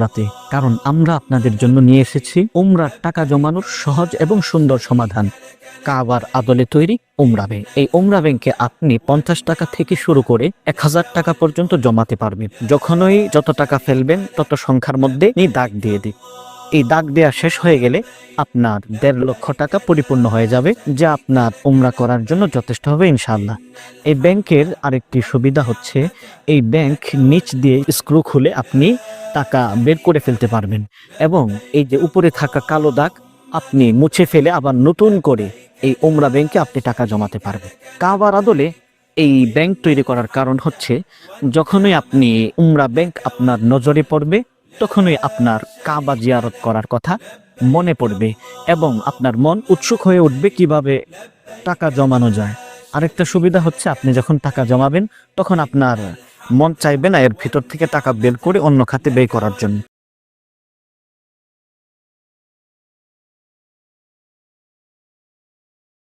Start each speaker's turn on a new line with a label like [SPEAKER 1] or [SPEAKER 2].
[SPEAKER 1] উমরাতে কারণ আমরা আপনাদের জন্য নিয়ে এসেছি উমরার টাকা জমানোর সহজ এবং সুন্দর সমাধান। কাবার আদলে তৈরি উমরা ব্যাংক। এই উমরা ব্যাংকে আপনি পঞ্চাশ টাকা থেকে শুরু করে এক হাজার টাকা পর্যন্ত জমাতে পারবেন। যখনই যত টাকা ফেলবেন, তত সংখ্যার মধ্যে দাগ দিয়ে দিন। এই দাগ দেওয়া শেষ হয়ে গেলে আপনার দেড় লক্ষ টাকা পরিপূর্ণ হয়ে যাবে, যা আপনার উমরা করার জন্য যথেষ্ট হবে, ইনশাআল্লাহ। এই ব্যাংকের আরেকটি সুবিধা হচ্ছে, এই ব্যাংক নিচ দিয়ে স্ক্রু খুলে আপনি টাকা বের করে ফেলতে পারবেন। এবং এই যে উপরে থাকা কালো দাগ, আপনি মুছে ফেলে আবার নতুন করে এই উমরা ব্যাংকে আপনি টাকা জমাতে পারবেন। কাবার আদলে এই ব্যাংক তৈরি করার কারণ হচ্ছে, যখনই আপনি উমরা ব্যাংক আপনার নজরে পড়বে, তখনই আপনার কাবা জিয়ারত করার কথা মনে পড়বে এবং আপনার মন উৎসুক হয়ে উঠবে কীভাবে টাকা জমানো যায়। আরেকটা সুবিধা হচ্ছে, আপনি যখন টাকা জমাবেন, তখন আপনার মন চাইবে না এর ভিতর থেকে টাকা বের করে অন্য খাতে ব্যয় করার জন্য।